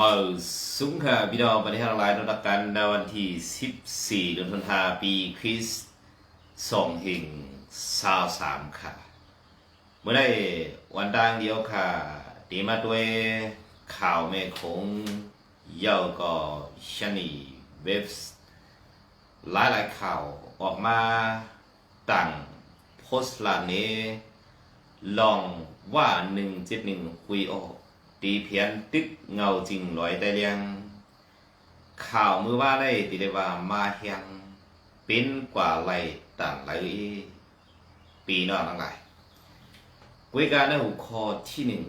มาสุงค่ะพี่น้องประเทศทั้งหลายนักกันในวันที่ 14เดือนธันวาปีคริสต์สองหิงสาวสามค่ะ เมื่อได้วันดังเดียวค่ะตีมาด้วยข่าวแม่คงเย่าก็ชนีเว็บส์หลายหลายๆข่าวออกมาต่างโพสต์ลาเนลองว่าหนึ่งจ็ดหนึ่งคุยออก ตีเพียนตึกเงาจริงลอยแต่เลียง ข่าวมือว่าได้ตีได้ว่ามาเฮียง เป็นกว่าไรต่างไรปีนอกทั้งหลายกุยการในหัวข้อที่หนึ่ง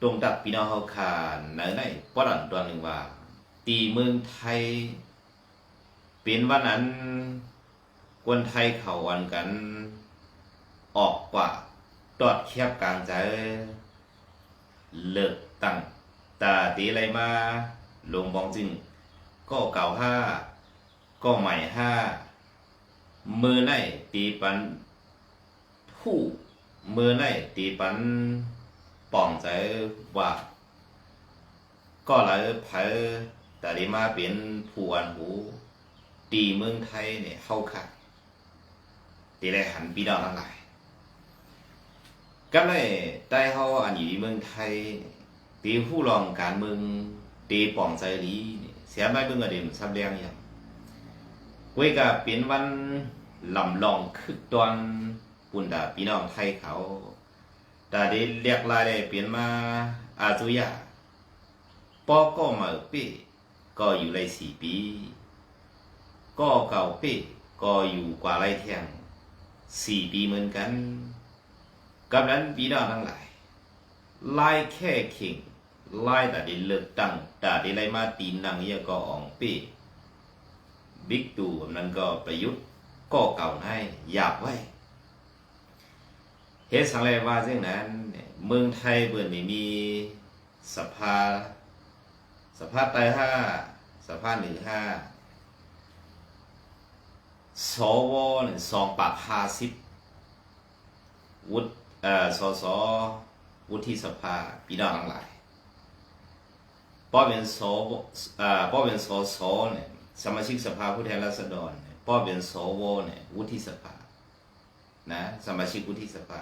ตรงดับปีนอเขาคาในในปรันตัวหนึ่งว่า ตีเมืองไทย เป็นวันนั้นคนไทยเขาวันกัน ออกกว่า ตอดแคบกลางใจเลิก ตั้งตาตีอะไรมาลงบองจริงก็เก่าห้าก็ใหม่ห้ามือในตีปันผู้มือในตีปันป่องใจว่าก็เลยเผยแต่ด้มาเป็นผู้อันหูตีเมืองไทยเนี่ยเข้าค่ะตีได้หันปีดาวทั้งหลายก็เลยได้เขาอันอยู่เมืองไทย ตีผู้รองการเมืองตีป่องใจดีเสียไม่เบิ่งอดีตซับเรียงอย่างเว้ยก็เป็นวันลำลองคึกตอนปุ่นดาพี่น้องไทยเขาดาได้เรียกลายได้เปลี่ยนมาอาจุยาปอก็มาเปีก็อยู่ไรสี่ปี ก็เก่าเปีก็อยู่กว่าไรเที่ยงสี่ปีเหมือนกันกับนั้นพี่น้องทั้งหลายไล่แค่เข่ง ไล่แต่ด้เลือกตั้งแต่ด้ไล่มาตีนังเยอะก็อองปีบิ๊กตู่นั้นก็ประยุทธ์ก็เก่าให้หยาบไว้เฮ็ดสังเลยว่าเช่นนั้น เมืองไทยเบื่อนี่มีสภา สภาไตรห้าสภาหนึ่งห้าสวเนี่ยสองปากห้าสิบวุฒิเอ่อสสวุฒิสภาพี่น้องหลาย ป้อเป็นสเอ่อป้อเป็นสสเนี่ยสมาชิกสภาผู้แทนราษฎรเนี่ยป้อเป็นสวเนี่ยวุฒิสภานะสมาชิกวุฒิสภา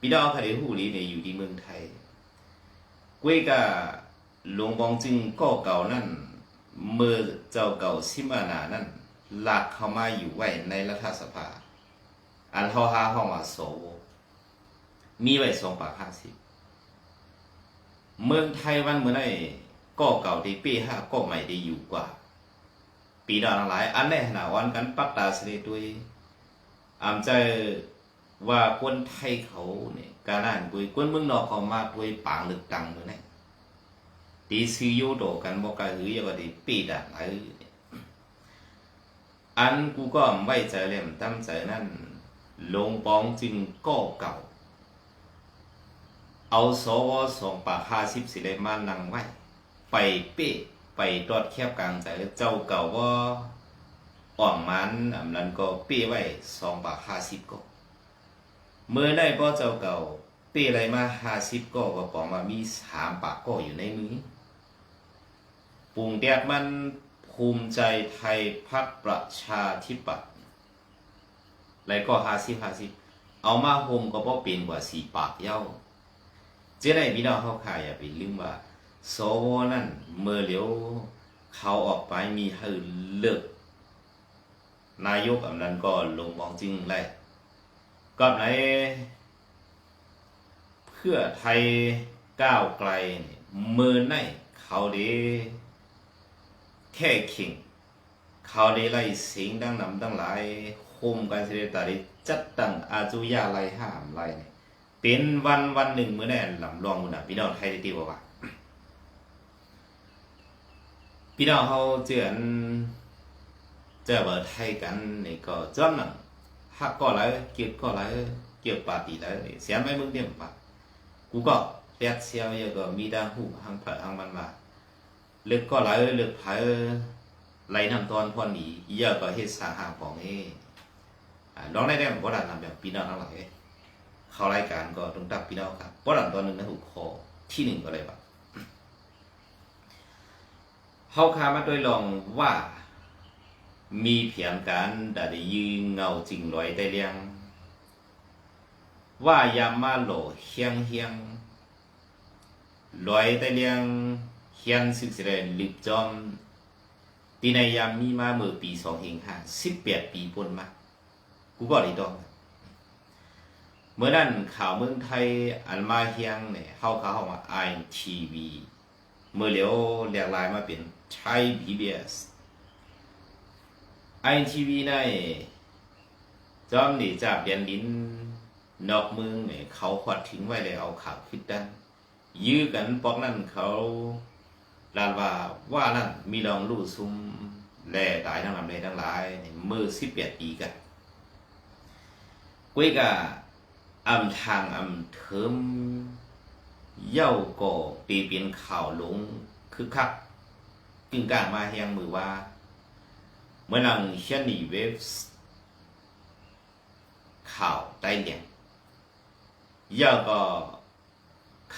พี่น้องคดีหูนี้เนี่ยอยู่ที่เมืองไทยกุ้ยกับหลวงบองจึงก็เก่านั่นเมื่อเจ้าเก่าซิมานานั่นหลากเข้ามาอยู่ไว้ในรัฐสภา อันเท่าห้าห้องว่าสวมีไว้สองปากห้าสิบเมืองไทยวันเมื่อไหร่ ก็เก่าที่ปีห้าก็ใหม่ได้อยู่กว่า ปีดอนหลาย อันแน่หนาวันกันปักตาเสด็จด้วยอามใจว่าคนไทยเขาเนี่ยการอ่านกุยคนเมืองนอกเขามาด้วยปางลึกตังเลยเนี่ยตีซีโยโดกันบอกกันหรือยังก็ดีปีดอะไรอันกูก็ไว้ใจเล่มตั้มใจนั่นลงปองจึงก็เก่า เอาสวสองปากห้าสิบสิได้มานั่งไว้ ไปเป๊ะไปตอดแคบกลางใจเจ้าเก่าว่าอ่อมมันอันนั้นก็เป้ไว้สองปากห้าสิบก็เมื่อได้พ่อเจ้าเก่า เป้อะไรมาห้าสิบก็ก็บอกว่ามีสามปากก็อยู่ในมือปรุงแดดมันภูมิใจไทยพักประชาธิปัตย์แล้วก็ห้าสิบห้าสิบเอามาโฮมก็บ่เป็นกว่าสี่ปากเย้าเจ๊ได้พี่น้องเขาขายอย่าไปลืมว่า สวนั่นเมื่อเหลียวเขาออกไปมีให้เลิกนายกอันนั้นก็ลงมองจริงเลยก็ไหนเพื่อไทยก้าวไกลมือในเขาด้แค่ขิงเขาได้ไล่สิงดังนำดังหลายโฮมกันเสด็จตาด้จัดตั้งอาจุยาไล่ห้ามไล่เป็นวันวันหนึ่งเมื่อแน่ลำลองมุนะพี่น้องไทยได้ตีว่าว่า พี่น้องเขาเจือนเจอบอร์ไทยกันนี่ก็จ้อนนังฮักก็ไรเกี่ยวก็ไรเกี่ยวปาตีไรเสียไม่มึงเดียมปะกูก็เลียกเสียวเยอะก็มีดาหูหังเผอหังมันมาเลือกก็ไรเลือกไผไรน้ำตอนพอหนีเยอะก็เฮ็ดสร้างหางของเอ้ลองได้ได้บ่ได้นำแบบพี่น้องทั้งหลายเข้ารายการก็ต้องตับพี่น้องครับเพราะหลังตอนหนึ่งนะถูกคอที่หนึ่งก็เลยแบบ เฮาคามาโดยลองว่า มีเพียงการดัดยืงเงาจริงลอยได้เลียง ว่ายามมาโหลเฮียงเฮียงลอยได้เลียงเฮียนสึกเสรลิบจอมตีในยามมีมาเมื่อปีสองเฮงห้าสิบแปดปีปนมา กูบอกเลยดองเมื่อนั้นข่าวเมืองไทยอันมาเฮียงเนี่ยเข้าเขาเข้ามาไอทีวีเมื่อเหลียวเรียกลายมาเป็น ไทยพีบีเอสไอทีวีในจอมนี่จากเดียนลิน นอกเมืองเนี่ยเขาขวัดทิ้งไว้เลยเอาข่าวขึ้นดันยื้อกันปอกนั่นเขาลานว่าว่านั่นมีลองลู่ซุมแล่ตายทั้งลำเลยทั้งหลายในมือสิบแปดปีกัน quế cả âm thang âm thơm dâu cổ tỷ biến khảo lũng คึกคัก กึ่งกลางมาเฮียงมือว่าเมื่อนังเชนี่เวฟส์ข่าวใต้เดียงย่อก็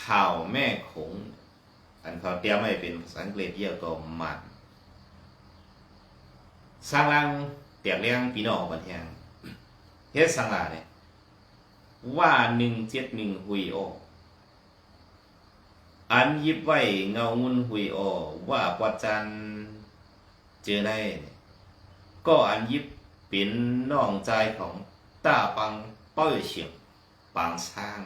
ข่าวแม่คงอันเขาเตรียมให้เป็นภาษาอังกฤษเยอะก็มันสร้างรังเตียกเลี้ยงพี่น้องบันเทียงเฮ็ดสังลาเนี่ยว่าหนึ่งเจ็ดหนึ่งหุยโอ อันยิบไว้เงามุนหุยอว่าปัจจันเจอได้ ก็อันยิบเป็นน้องใจของต้าปังเป้าเฉียงปังสร้าง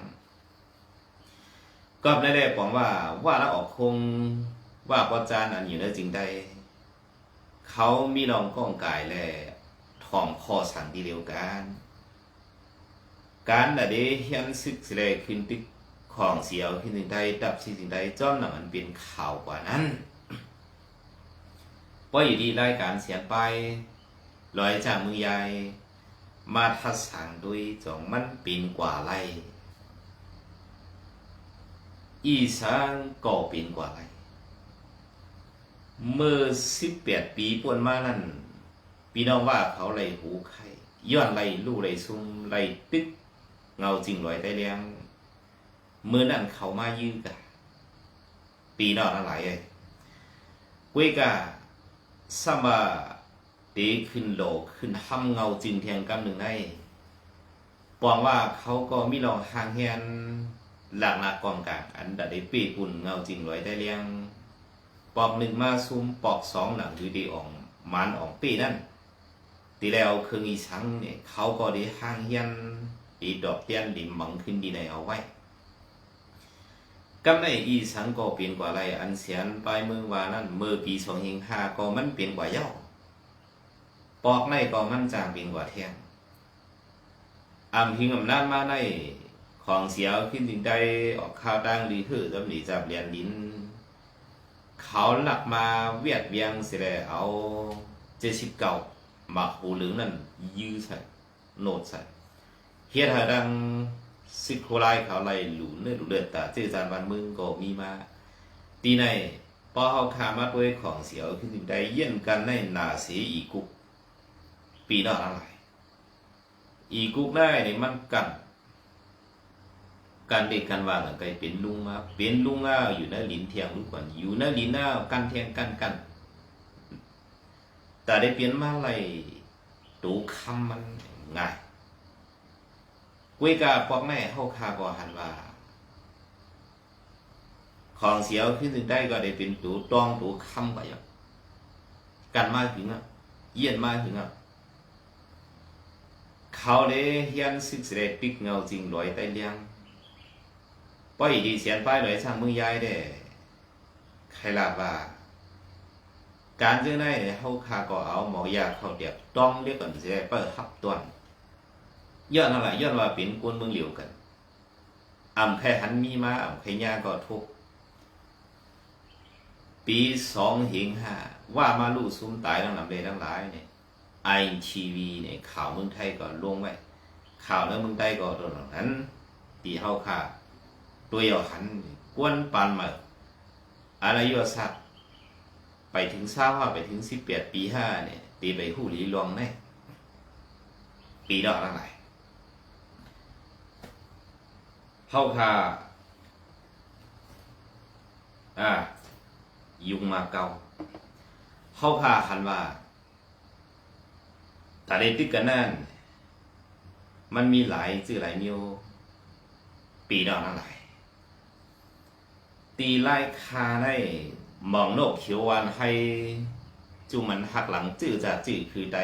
ก็ได้ได้บอกว่าว่าแล้วออกคงว่าปัจจันอันอยู่ในจริงได้เขามีลองก้องกายและถ่อมคอสั่งทีเดียวกัน การน่ะเดเฮียนซึกสิเลยขึ้นตึก ของเสียวขึ้นถึงใดดับสิ่งสิ่งใดจ้อมหนังมันเป็นข่าวกว่านั้นเพราะอยู่ดีรายการเสียงไปลอยจากมือใหญ่มาทัดสั่งด้วยจองมันเป็นกว่าไรอีสานก็เป็นกว่าไรเมื่อสิบแปดปีปวนมานั้นพี่น้องว่าเขาไล่หูไข่ย้อนไล่ลู่ไล่ซุ่มไล่ตึกเงาจริงลอยได้เลี้ยง เมื่อนั้นเขามายื้อกะปีนอกอะไรเอ้ยกุ้ยกะซัมบาตีขึ้นโลกขึ้นห้ำเงาจริงเทียงกำหนึ่งได้ปองว่าเขาก็มีลองหางเฮียนหลักหนักกองกลางอันดัดได้ปีกุ่นเงาจริงลอยได้เลี้ยงปอกหนึ่งมาซุ้มปอกสองหนังดูดีอ่องมันอ่องปีนั่นตีแล้วคืออีสังเนี่ยเขาก็ได้ห่างเฮียนอีดอกเตี้ยนดิมมังขึ้นดีในเอาไว้ กำในอีสังก็เปลี่ยนกว่าไรอันเสียนปลายมือว่านั่นเมื่อปีสองหิงห้าก็มันเปลี่ยนกว่าเย้าปอกในก็มันจางเปลี่ยนกว่าเทียงอำหิงอำนาจมาในของเสียวขึ้นดินได้ออกข้าวดังดีคือจำหนีจับเรียนดิน เขาหลักมาเวียดเวียงเสียแล้วเอาเจ็ดสิบเก้าหมักหูเหลืองนั่นยื้อใส่โนดใส่เฮียทาดัง ซิโคไลเขาไล่หลุนเลือดเลือดตาเจอจานบันมึงก็มีมาตีในพอเขาขามาด้วยของเสียวขึ้นได้เยี่ยนกันในนาเสียอีกุกปีนอกอะไรอีกุกได้เนี่มันกันกันเด็กกันว่ากันไกเป็นลุงมาเป็นลุงอะอยู่ในลินเทียงลูกก่อนอยู่ในลิ้นอะกันเทียงกันกัน แต่ได้เปลี่ยนมาอะไรตูคำมันง่าย กุยกาปอกแม่เข้าคาบอหันว่า ของเสียวขึ้นถึงได้ก็ได้เป็นตูตองตูคำไปอย่างกันมาถึงอะ เยี่ยนมาถึงอะ เขาเลยเฮียนซึกเสดปิกเงาจริงลอยใต้เลี้ยงป้อยดีเสียนป้ายลอยช่างมือยายได้ใครลาบว่าการเจึงได้เข้าคาก็เอาหมอยาเข้าเดียบต้องเรียกกันเสียเปิดหับตัวน ย้อนอะไรย้อนว่าเป็นกวนเมืองเหลียวกันอ่ำใครหันมีมาอ่ำใครย่าก็ทุกปีสองหิงห้าว่ามาลู่ซุ้มตายทั้งลำเลทั้งหลายเนี่ยไอทีวีเนี่ยข่าวเมืองไทยก็ลงไว้ข่าวแล้วเมืองไทยก็โดนนั้นตีเข้าค่าตัวเยาหันกวนปันมาอะไรยสัตว์ไปถึงเศร้าไปถึงสิบแปดปีห้าเนี่ยตีไปหูหลีลวงแน่ปีดอกทั้งหลาย เข้าคาอ่า ยุงมาเกาเขาพาคันว่าแต่ในตึกกันนั่น มันมีหลายชื่อหลายนิ้วปีดอกนั่นหลาย ตีไล่คาได้มองโลกเขียววันให้ จุมันหักหลังจื้อจะจื้อคือใด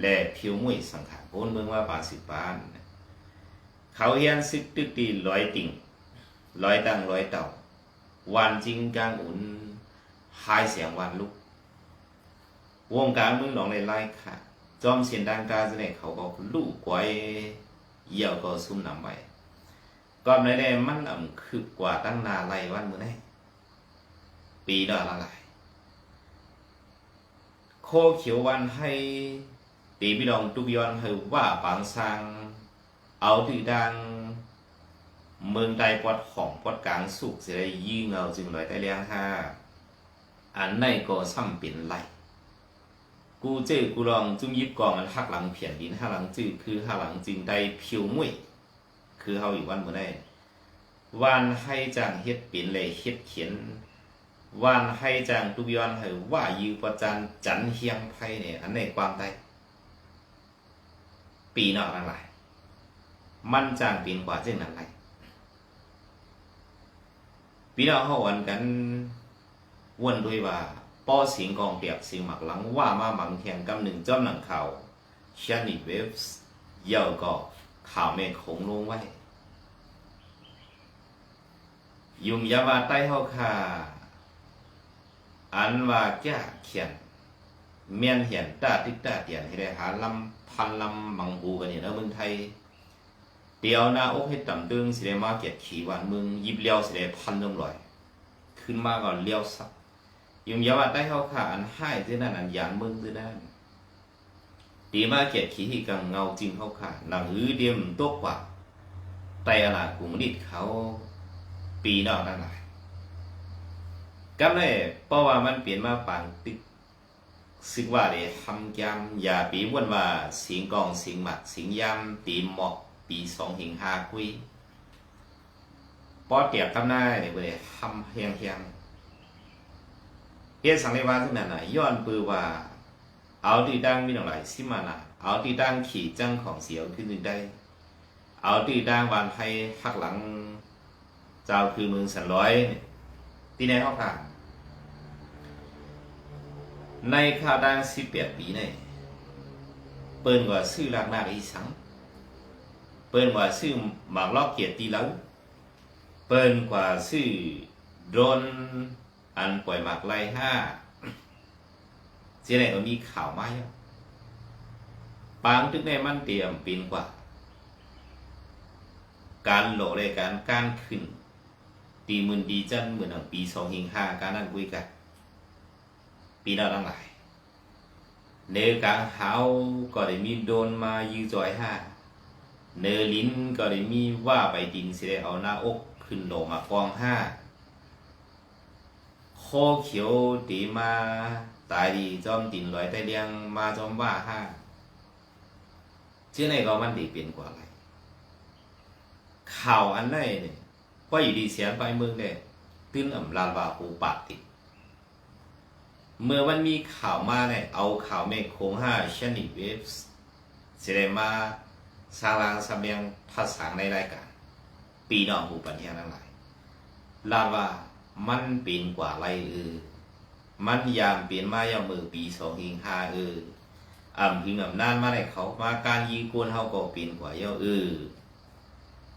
แลผิวมุ้ยสังขารโอนเมืองว่าปาสิบปาน เขาเฮียนซึกตึกตีร้อยติ่งร้อยตังร้อยเต่าวันจริงกลางอุ่นหายเสียงวันลุก วงการเมืองหนองในไล่ค่ะ จอมเสียนดังกาจะเนี่ยเขาก็ลูกไวเยี่ยวก็ซุ่มนำไว้ก่อนในแดมันอ่ำคืบกว่าตั้งนาไล่วันมือไหนปีดอละลายโคเขียววันให้ตีพี่ดองตุกยอนให้ว่าปางซาง เอาถือดังเมืองใดปอดของปอดกลางสุกเสียได้ยี่เงาจึงลอยได้เลี้ยงห้าอันในก็ซ้ำเป็นไรกูเจอกูลองจุ้มยิบกองอันหักหลังเพียนดินหักหลังจื้อคือหักหลังจึงได้ผิวมุ้ยคือเฮาอีกวันบ่ได้วานให้จางเฮ็ดเป็นเลยเฮ็ดเขียนวานให้จางตุกยอนให้ว่ายือประจานจันเฮียงไพ่เนี่ยอันในความได้ปีนอกนั่นหลาย มันจางปีนกว่าเจ้นั้นไรปีนอกเฮาวันกันวนด้วยว่าป้อสียงกองเปียกสียงหมักหลังว่ามาหมังแข่งกำหนึ่งจ้อมหนังเขาวชนิเวฟส์เย่าก็ข่าวเมฆคงลงไว้ ยุมยาวาใต้เฮาค่ะอันว่าแก้เขียนเมียนเหียนตาติดตาเตียนให้ได้หาลำพันลำมังบูกันเนี่ยนะเมืองไทย เดียวน้าอกให้ต่ำตึงสิได้มาเก็บขี่วันมืองยิบเลี้ยวสิได้พันลงลอย ขึ้นมาก่อนเลี้ยวสักยุมยาวาใต้เฮาค่ะอันให้ที่นั่นอันยานมืองที่นั่นตีมาเก็บขี่ที่กังเงาจริงเฮาค่ะหนังหือเดียมตกกว่าไตอลากุงดิดเขาปีนอกนั่นหลายกำเลยเพราะว่ามันเปลี่ยนมาปางตึกซึ่งว่าได้ทำยำอย่าปีวนว่าสียงกองสียงหมัดสียงยำตีหมอก ปีสองหิงหาคุยปอเตียบกำหน้าเนี่ยบ่ได้ทำเฮียงเฮียงเฮ็ดสังเลวาที่นั่นน่ะย้อนปือว่า เอาตีดังมีหน่อยสิมานะเอาตีดังขี่จังของเสียวขึ้นนึงได้ เอาตีดังวานให้หักหลัง เจ้าคือเมืองสันร้อยเนี่ยที่ในห้องผ่านในข่าวดังสิบแปดปีเนี่ยเปิ้นกว่าซื้อลากนาอีสัง เปิ้นว่าซื้อหมากลอกเกียรติหลาเปิ้นกว่าซื้อโดนอันปล่อยหมากไล่ห้าเสียไหนก็มีข่าวมาเยอะปางตึกในมันเตรียมปีนกว่า การโหลเลยการการขึ้น ตีมืนดีจันเหมือนของปีสองหิงห้าการนั่นคุยกัน ปีเราทั้งหลายเนื้อกลางหาก็ได้มีโดนมายือจอยห้า เนลินก็ได้มีว่าไปดินสิได้เอาหน้าอกขึ้นโลมากองห้าโคเขียวตีมาตายดีจอมตินลอยใต้เลียงมาจอมว่าห้าเชื่อในก็มันดีเป็นกว่าอะไร ข่าวอันไหนเนี่ยก็อยู่ดีเสียไปเมืองเนี่ยตื้นอ่ำลาบาหูปากติดเมื่อมันมีข่าวมาเนี่ยเอาข่าวเมฆโคงห้าชนิดเวฟสเสด็มา สร้างรางสำเนียงภาษาในรายการ ปีน้องหูปัญญาทั้งหลายลาว่ามันเป็นกว่าไรเออ มันยามเปลี่ยนมายามมือปีสองหิงห้าเอออ่ำหิงอ่ำนานมาในเขามาการยีกวนเขาก็เปลี่ยนกว่าเยอะเออ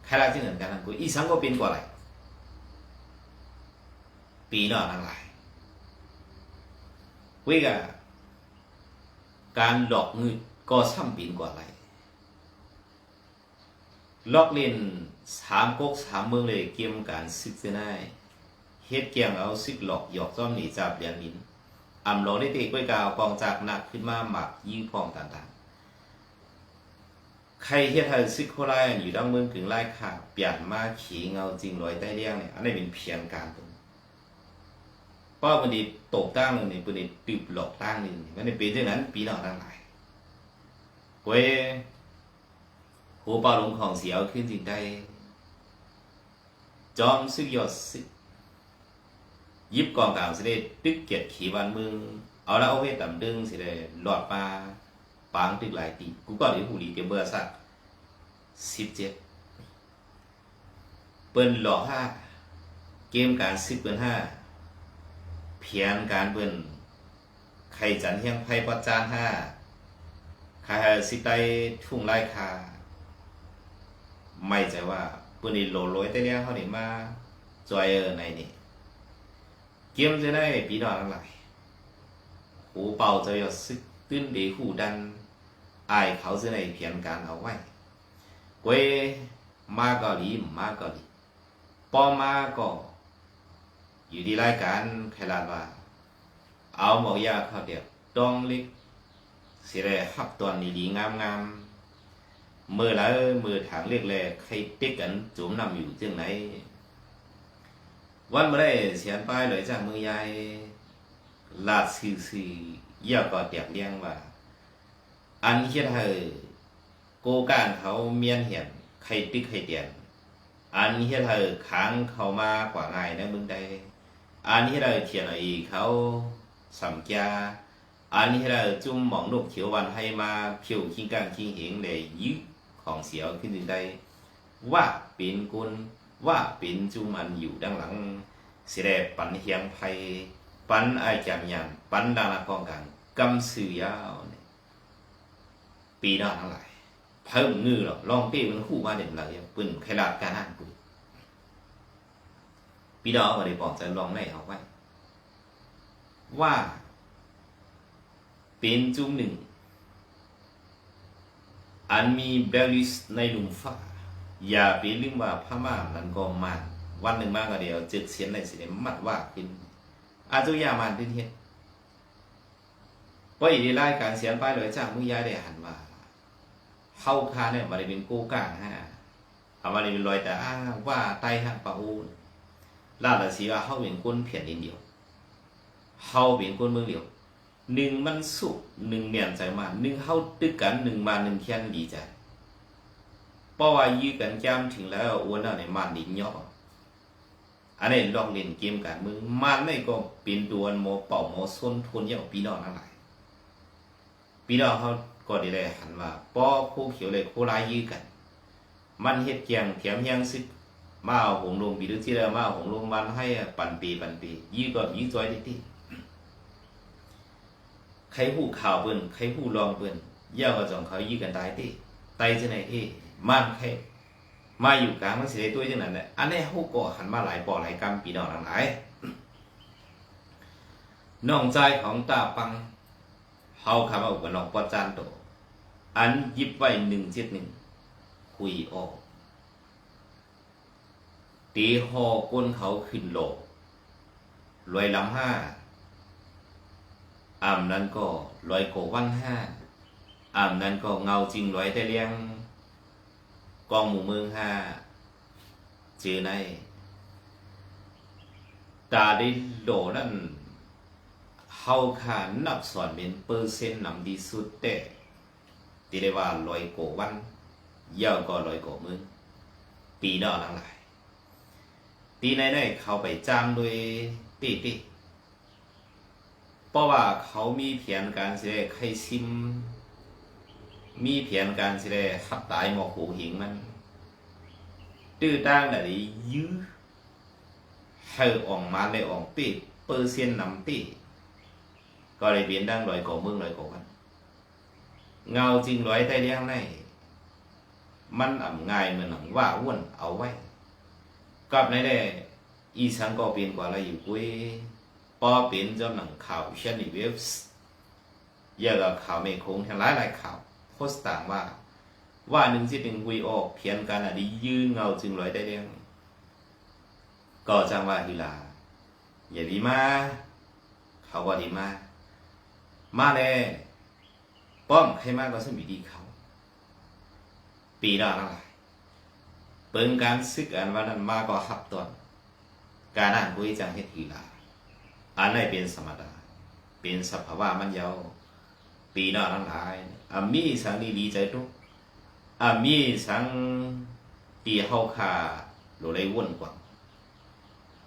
ใครละที่เหมือนกันทั้งกูอีสังก็เปลี่ยนกว่าไรปีน้อกทั้งหลายวิกาการหลอกเงินก็ซ้ำปีนกว่าไร ลอกเล่นสามก๊กสามเมืองเลยเกมการซึกเสนายเฮ็ดเกียงเอาซึกหลอกหยอกซ่อมหนีจับเลียนมินอำหลอกได้เตะกล้วยกาวกองจากหนักขึ้นมาหมักยื้อพองต่างๆ ใครเฮ็ดให้ซึกโคราชอยู่ดังเมืองกึ่งไล่ขาเปลี่ยนมาขี่เงาจริงลอยใต้เลี้ยงเนี่ยอันนี้เป็นเพียงการตรงเพราะมันดีตกตั้งหนึ่งนี่มันดีติบหลอกตั้งหนึ่งมันเป็นเช่นนั้นปีนอกทั้งหลายกวย หัวปลาลงของเสียวขึ้นจริงได้ จอมซึกยอดยิบกองกลางเสด็จตึกเกียรติขีวันมืองเอาละเอาเวทต่ำดึงสิได้หลอดปลาปางตึกหลายตีกูก็เดี๋ยวหูดีเดี๋ยวเบอร์สักสิบเจ็ดเปิ้นหลอห้าเกมการซิบเปิ้นห้าเพียนการเปิ้นใครจันเฮียงไพ่ปัจจานห้าคาสิได้ทุ่งไร่คา ไม่ใจว่าปิ้นนี่โหลโลยแต่เนี้ยเขานี่มาจอยเออในนี่เกมจะได้ปีดอกทั้งหลายหูเป่าจะยอดซึกตื้นดีหูดันอายเขาจะในเพียนการเอาไว้กวยมาเกาหลีมาเกาหลีปอมาก็อยู่ที่รายการไทยรัฐว่าเอาหมอกยาเขาเดียวต้องเลิกสิได้ฮับตอนดีๆงามๆ มือแล้วมือถางเรียกแลใครติ๊กกันจุ่มนำอยู่จังไหน วันมาได้เสียนป้ายเลยจากมือยายลาดซื่อซื่อย่าก็เตียบเลี้ยงว่าอันเฮ็ดให้โกการเขาเมียนเหียนใครตึกใครเตียนอันเฮ็ดให้ค้างเขามากว่าง่ายนะมึงใดอันเฮ็ดให้เทียนอีเขาสัมจาอันเฮ็ดให้จุ่มหมองนกเขียววันให้มาเพียวขิงกางขิงเหงเลยยึด ของเสียวขึ้นถึงใดว่าป็นกุลว่าป็นจุมันอยู่ด้านหลังสิได้ปันเฮียงไพปันไอจำยันปันดานากองกันกำสื่อยาวเนี่ยปีน้าทั้งหลายเพิ่มงือหรอลองเป้มันคู่มาเด่นเลยปืนขลาดการอ่นปุยปีดอกมาได้บอกจะลองไม่เอาไว้ว่าเป็นจุ่มหนึ่ง อันมีเบลลิสในหลุมฟ้า อย่าไปลืมว่าพม่ามันก็มันวันหนึ่งมากก็เดียวจึกเสียนในสิเดมัดว่าขึ้นอาจุยามันที่เฮ็ดว่าอีดีไล่การเสียนไปเลยจากมือยายได้หันว่าเข้าคาเนี่ยมาได้เป็นกู้กลางฮะเอามาได้เป็นรอยแต่อ้าว่าไตฮะปะอูลาดละสีว่าเข้าเป็นก้นเพียนดินเดียวเข้าเป็นก้นเมือเดียว หนึ่งมันสุกหนึ่งเมียนใจมาหนึ่งเข้าตึกกันหนึ่งมาหนึ่งเคียนดีใจเพราะว่ายื้อกันแก้มถึงแล้วอ้วนแล้วในมันดินย่ออันนี้ลองเล่นเกมการเมืองมันไม่ก็เป็นดวนโมเป่าโมส้นทนอย่างพี่น้องทั้งหลายพี่น้องเขาก็ได้เลยหันว่าป้อคู่เขียวเลยคู่ลายยื้อกัน มันเฮ็ดเกียงเถียมยังซึกมาเอาหงลงปีดูที่แล้วมาเอาหงลงมันให้ปันปีปันปี ยื้อก็ยื้อจอยดิที่ ใครหู้ข่าวเปิ้นใครหู้ลองเปิ้นย่าก็จองเขายื้อกันตายที่ตายจะไหนที่มันใครมาอยู่กลางมันเสิได้ตัวจังนั้นแหละอันนี้ฮู้ก็หันมาหลายปอหลายกรรมปีนองทั้งหลายน้องใจของตาปังเฮาคำว่าอุปนองปอจานโตอันยิบไว้หนึ่งเจ็ดหนึ่งคุยออกตีหอก้นเขาขึ้นโลกรวยลำห้า อ่ำนั้นก็รวยโกวันห้าอ่ำนั้นก็เงาจริงรวยแต่เลี้ยงกองหมู่เมืองห้าจือในตาได้โดนั่นเฮาขานับสอนเป็นเปอร์เซ็นต์นำดีสุดแต่ที่ได้ว่าลอยโกวันยาวก็ลอยโกมืองปีนอกทั้งหลายตีในได้เขาไปจ้างด้วยตีตี เพราะว่าเขามีเพียนการสิได้ไข่ซิม มีเพียนการสิได้ขับตายหมอกหูหิงมัน ตื้อตั้งได้ยื้อเฮ่ออกมาเลยออกตีเปอร์เซียนต์นำตีก็เลยเปลี่ยนดังลอยกองเมืองลอยกองกันเงาจริงลอยใต้เลี้ยงในมันอ่ำง่ายเหมือนหนังว่าอ้วนเอาไว้กับในได้อีสังก็เปลี่ยนกว่าเราอยู่กุ้ย ปอเปลี่ยนจนหนังข่าวเชนในเว็บเยอะกับข่าวไม่คงทั้งหลายหลายข่าวโพสต์ต่างว่า ว่าหนึ่งที่เป็นกุยออกเพียนกันอะดียืนเงาจึงลอยได้เรียงก็จังว่าฮิลา อย่าดีมาเขาว่าดีมามาแน่ป้อมใครมากก็สมิดีเขา ปีละอะไรเปิงการซึกอันวันนั้นมาก็หับตอนการอ่านกุยจังเฮ็ดฮิลา อันไหนเป็นสมดา เป็นสภาวะมันยาวปีน้าทั้งหลายอามีสังนี่ดีใจทุกอามีสังตีเฮาคาโลเลยวนกว่า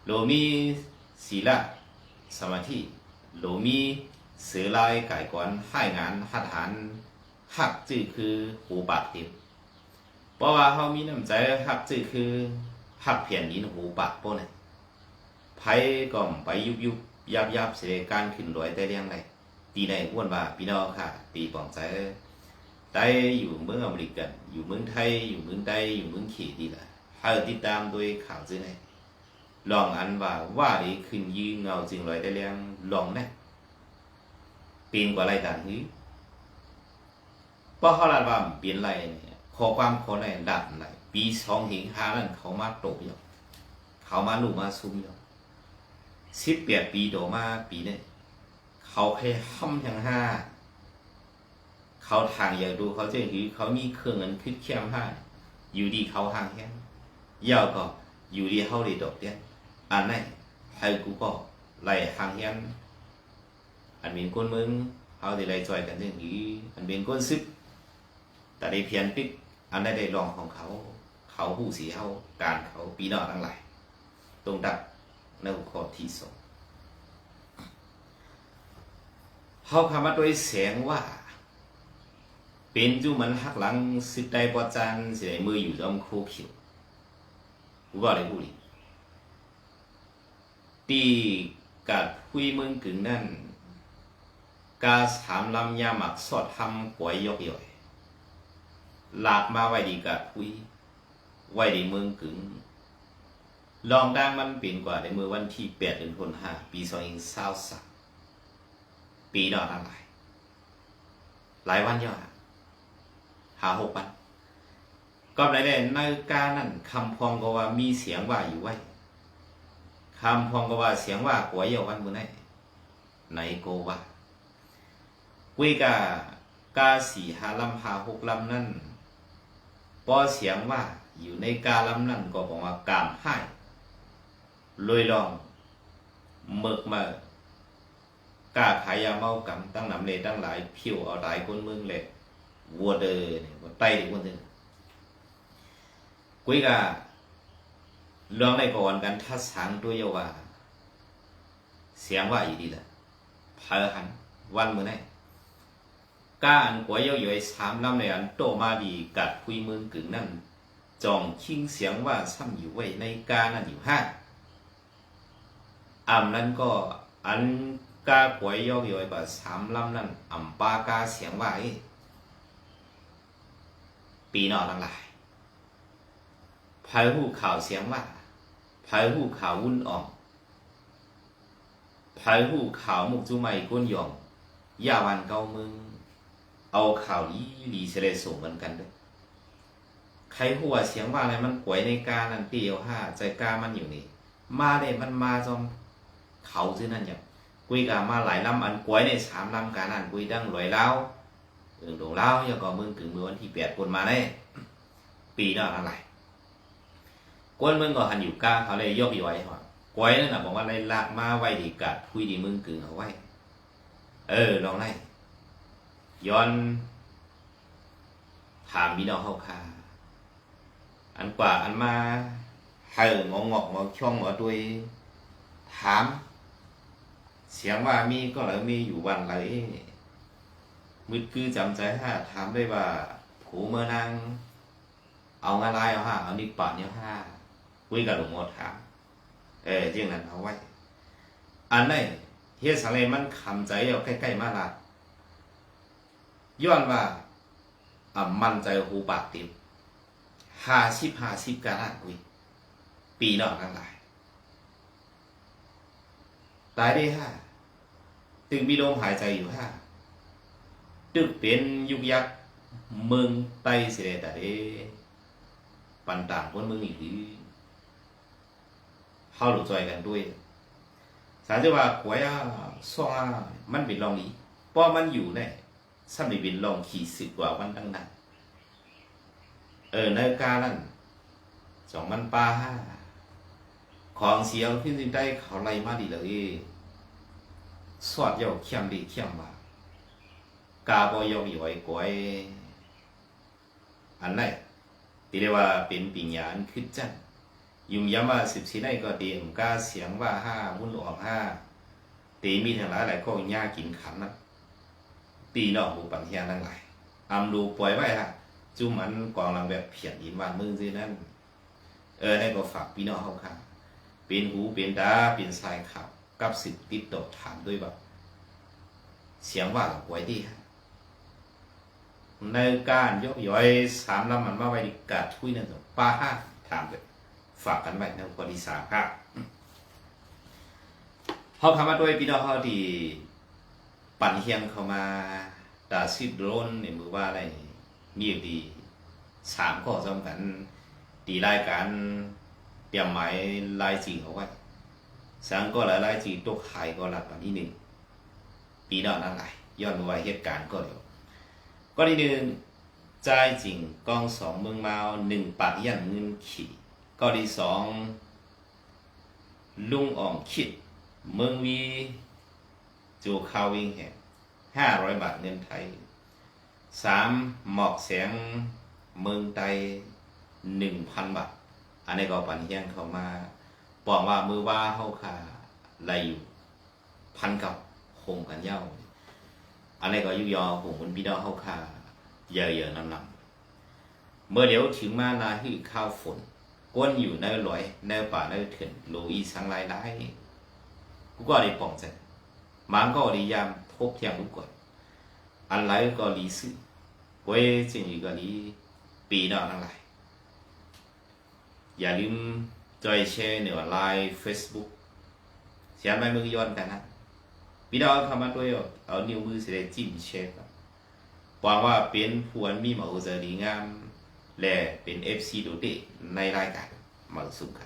โลมีศีลสมาธิโลมีเสือลายไก่ก่อนให้งานหัดหันหักจื้อคือหูปากติบเพราะว่าเขามีน้ำใจหักจื้อคือหักเพียนดินหูปากพวกนั้นไผก็ไปยุบยุบ ยับยับเสียการขึ้นรวยแต่เรียงไรตีในอ้วนว่าพี่น้องค่ะ ตีปองใจได้อยู่เมืองอเมริกัน อยู่เมืองไทย อยู่เมืองใดอยู่เมืองเขตดีละให้ติดตามโดยข่าวจื้อไหนลองอันว่าว่าดีขึ้นยืนเงาจริงรวยแต่เรียงลองแน่ปีนกว่าไรต่างนี้เพราะเขาลาดว่าเปลี่ยนไรขอความขอในดับไหนปีสองหิงหานั่นเขามาโตอยู่เขามาลูกมาซุ่มอยู่ สิบแปดปีโตมาปีเนี่ยเขาแค่ห้ำยังห้าเขาทางอยากดูเขาเจะหือเขามีเครื่องเงินขึ้นเข้มห้าอยู่ดีเขาห่างแค่ยาวก็อยู่ดีเขาเลยดอกเตี้ยอันไหนให้กูก็ไล่ห่างแค่อันเป็นคนมึงเขาได้ไล่จอยกันเรื่องนี้อันเป็นคนซึกแต่ได้เพียนปิกอันได้ได้ลองของเขา เขาหูสีเขาการเขาปีนอทั้งหลายตรงดับ ในหัวข้อที่สองเขาคำว่าด้วยเสียงว่า เป็นจูมันหักหลังซึกได้ปอจานเสียมืออยู่จอมโคเขียวกูบอกเลยกูดิตีกัดคุยมึงกึ่งนั่นกาสามลำยาหมักสอดทำกวยยกย่อยหลากมาไว้ดีกับคุยไว้ดีเมืองกึ่ง ลองดังมันเปลี่ยนกว่าในมือวันที่แปดเดือนธันวาปีสองพันเศร้าสามปีนอกทั้งหลายวันย่อหาหกวันก็ไรได้ในกานั่นคำพองก็ว่ามีเสียงว่าอยู่ไว้คำพองก็ว่าเสียงว่ากวยเยาวันมือไหนไหนโกว่ากุยกากาสี่หาลำหาหกลำนั่นปอเสียงว่าอยู่ในกาลำนั่นก็บอกว่ากามให้ ลอยลองเมึกมากาขายยาเมากำตั้งนำเลยตั้งหลายผิวเอาหลายคนมึงเลยวัวเดอเนี่ยวัวไตคนหนึ่งกุยกาเรื่องในก่อนกันทัดสางด้วยว่าเสียงว่าอีดีละเพอหันวันเมื่อไหนการกวยย่อยสามลำในอันโตมาดีกัดคุยเมืองกึ่งนั่นจองชิงเสียงว่าซ้ำอยู่ไว้ในกานั่นอยู่ห้า อ่ำนั้นก็อันกากวยย่อยๆแบบสามลำนั้นอ่ำปากาเสียงว่าไอ้ปีนอทั้งหลายพายหูข่าวเสียงว่าพายหูข่าววุ่นอ่องพายหูข่าวมุกจูไม่ก้นหยองยาวันเกามึง เอาข่าวนี้ดีเสด็จส่งกันกันด้วยใครหัวเสียงว่าอะไรมันกวยในกานั่นเตียวห้าใจกามันอยู่นี่ มาเลยมันมาจอม เขาซื่อนั่นอย่างกุยกามาหลายลำอันกวยในสามลำกานั่นกุยดังลอยเล้าเอื่นดงเล้าอย่าก่อมึงถึงมือวันที่แปดคนมาได้ปีนอกอะไรกวนมึงก็หันอยู่ก้าเขาเลยยกอยู่ไว้หอดกวยนั่นน่ะบอกว่าอะไรลากมาไว้ดีกัดคุยดีมึงกึ่งเอาไว้ เออลองไล่ย้อนถามพี่น้องเขาค่ะอันกว่าอันมาให้งงอกงอกช่องงอด้วยถาม เสียงว่ามีก็เลยมีอยู่วันไรมืดคือจำใจฮะถามได้ว่าผูเมื่อนางเอางานลายเอาฮะเอานิปปอนเนี่ยฮะคุยกับหลวงพ่อถามเออเรื่องนั้นเอาไว้ อันไหนเฮ็ดสังเลมันคำใจเอาใกล้ๆมาละย้อนว่าอ่ามันใจหูปากติบห้าสิบห้าสิบการอ่านกุยปีนอกทั้งหลาย ตายได้ห้าตึงมีลมหายใจอยู่ห้าตึกเป็นยุกยักเมืองไตเสด็จแต่เดปันต่างคนเมืองอีกหรือเข้าหลุดจอยกันด้วยสารจะว่าหวยอะซ่องอะมันเป็นลองนี้พราะมันอยู่ในสัมบิบินลองขี่สิบกว่าวันตั้งนานเออในกาลันสองมันปลาห้า ของเสียวขึ้นได้เขาไล่มาดีเลยสวดเยาเข้มดีเข้มมากาบอยองอยู่ไอ้กวยอันไหนที่เรียกว่าเป็นปิญญาณขึ้นจันยุ่งย้ำว่าสิบสี่ในก็ดีมกาเสียงว่าห้ามุ่นออกห้าตีมีทั้งหลายหลายก็ย่ากินขันนะปีนอกหูปัญญาทั้งหลายอำดูปล่อยไว้ละจุ่มมันกองลังแบบเพียนอินวานมือสินั่นเออให้ก็ฝากพี่น้องเขาค่ะ เป็นหูเป็นตาเป็นสายข่าวกับสิทธิ์ติดต่อถามด้วยแบบเสียงว่ากับไว้ดีฮะในการยกย้อยสามลำมันมาไว้ดีกาดทุยนั่นตัวป้าห้าถามเลยฝากกันไว้ในคนที่สามครับเขาคำมาด้วยพี่น้องเขาที่ปั่นเฮียงเข้ามาดาซิดโดรนในมือว่าอะไรมีอยู่ดีสามข้อสำคัญตีรายการ เตรียมหมายรายจีเอาไว้สังก็หลายรายจีตกขายก็หลักอันที่หนึ่งปีนอกนั่นแหลย้อนไว่าเหตุการณ์ก็เดียวก็ที่หนึ่งใจจริงกองสองเมืองเมาหนึ่งปากยันเงินขี่ก็ที่สองลุงอ่องคิด เมืองวีจูคาวิงแห่งห้าร้อยบาทเงินไทยสามหมอกแสงเมืองไตหนึ่งพันบาท อันนี้ก็ปันเฮียงเข้ามาบอกว่ามือว่าเฮาค่าไรอยู่พันกับโคงกันเย้าอันนี้ก็ยุยอหงคนพี่ดอกเฮาค่าเยอะๆนำๆเมื่อเดี๋ยวถึงมานาฮือข้าวฝนก้นอยู่ในลอยในป่าในเถื่อนโลอีสังหลายได้กูก็ได้ป้องกันมันก็ได้ยามทบเทียงรู้ก่อนอันไรก็ลีซื่อเว้ยจริงๆก็ลีปีนอนั่นแหล อย่าลืมจอยแชร์เหนือไลน์เฟซบุ๊กเสียไม่มือย้อนกันนะพี่ดาวเข้ามาด้วยเอานิ้วมือเสียจิ้มแชร์ครับหวังว่าเป็นผู้อันมีหมาอุจจารีงาม และเป็น FC โดดเด่นในรายการมาสุขครับ